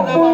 Oh,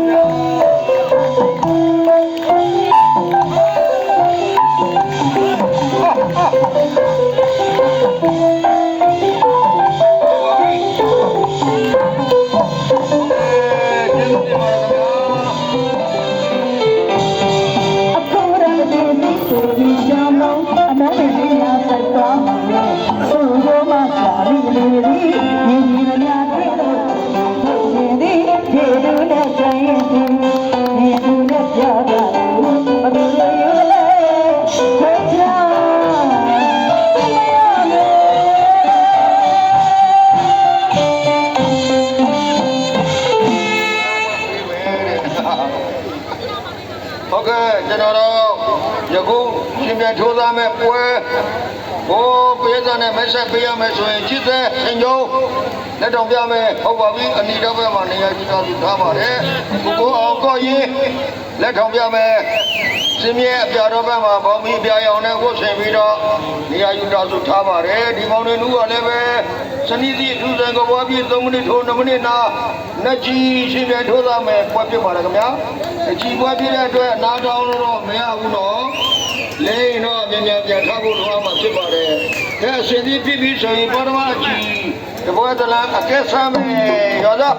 ခုရှင်ပြန်ထိုးသားမဲ့ပွဲဘိုးပေးစံနဲ့မဆက်ပေးရမယ်ဆိုရင်จิตသက်ဆင်ကြုံလက်တော်ပြမယ်ဟုတ်ပါပြီအနီတော့ဘက်မှာနေရာကြီးတော်သူထားပါတယ်ကိုကိုအောင်ကော့ရင်လက်ထောင်ပြမယ်စင်းမြဲအပြတော်ဘက်မှာဘောင်မီအပြရောင်နဲ့ဝတ်ဆင်ပြီးတော့နေရာယူတော်သူထားပါတယ်ဒီမောင်တွေလူကလည်းပဲစနီးစီအထူးဆိုင်ကဘောပြည့်3မိနစ်ထိုး2မိနစ်နာနှက်ကြီးရှင်ပြန်ထိုးသားမယ်ပွဲပြပါရခင်ဗျာအကြီးပွဲပြတဲ့အတွက်နားတောင်းလို့တော့မရဘူးနော် လိမ့်တော့အမြန်ပြန်ထားဖို့တော့မှဖြစ်ပါတယ်အဲအရှင်ဒီဖြစ်ပြီးဆိုရင်ပထမအကြီးတပွဲတလားအကဲဆမ်းမယ်ရောသား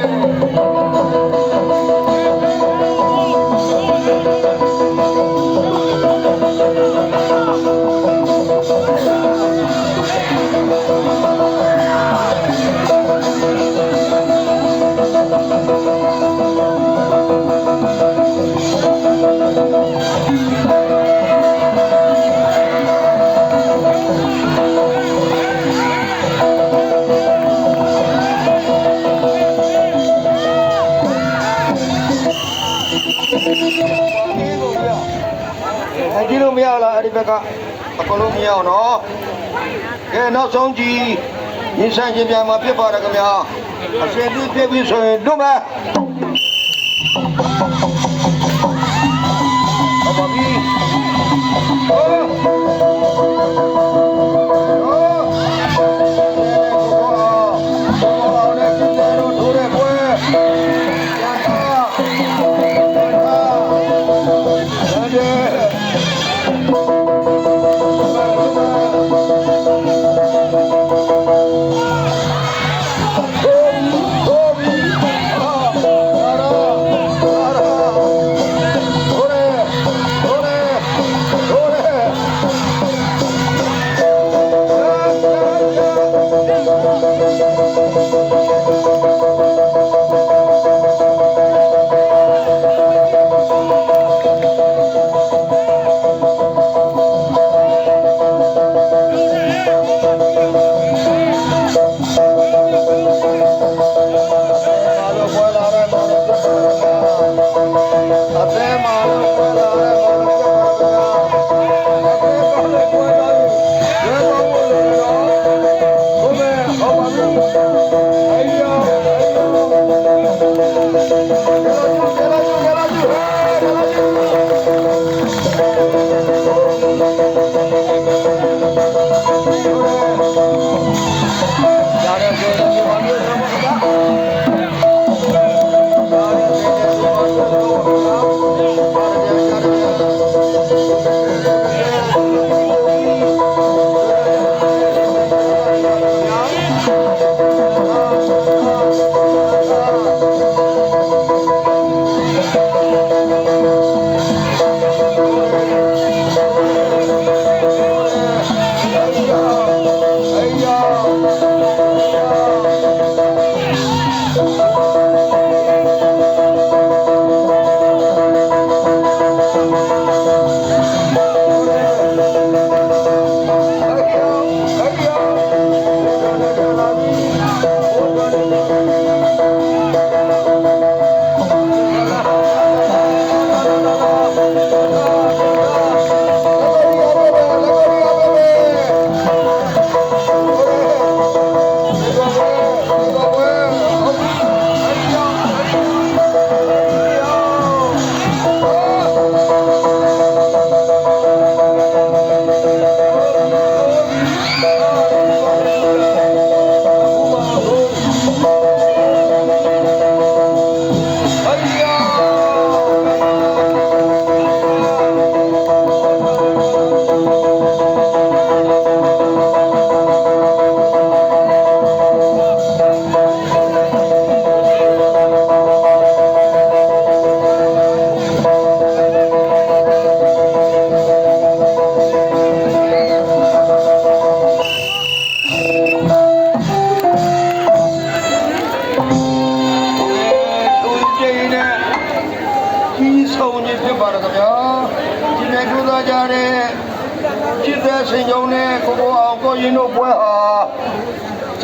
Thank you. အကြည့်လို့မရလားအဲ့ဒီဘက်ကအကုန်လုံးမရအောင်နော်ကဲနောက်ဆုံးကြည့်ရင်းဆိုင်ချင်းပြန်มาဖြစ်ပါရခင်ဗျာအရှင်သူပြည့်ပြီဆိုရင်တို့မယ်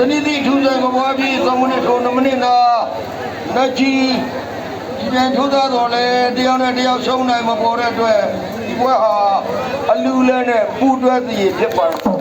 စနေတိထူးဆိုင်မပွားပြီး3မိနစ်ထို2မိနစ်နာလက်ကြီးဒီပြန်ထူးသားတော်လဲတယောက်နဲ့တယောက်ဆုံးနိုင်မပေါ်တဲ့အတွက်ဒီပွဲဟာအလူလဲနဲ့ပူတွဲသည့်ဖြစ်ပါတော့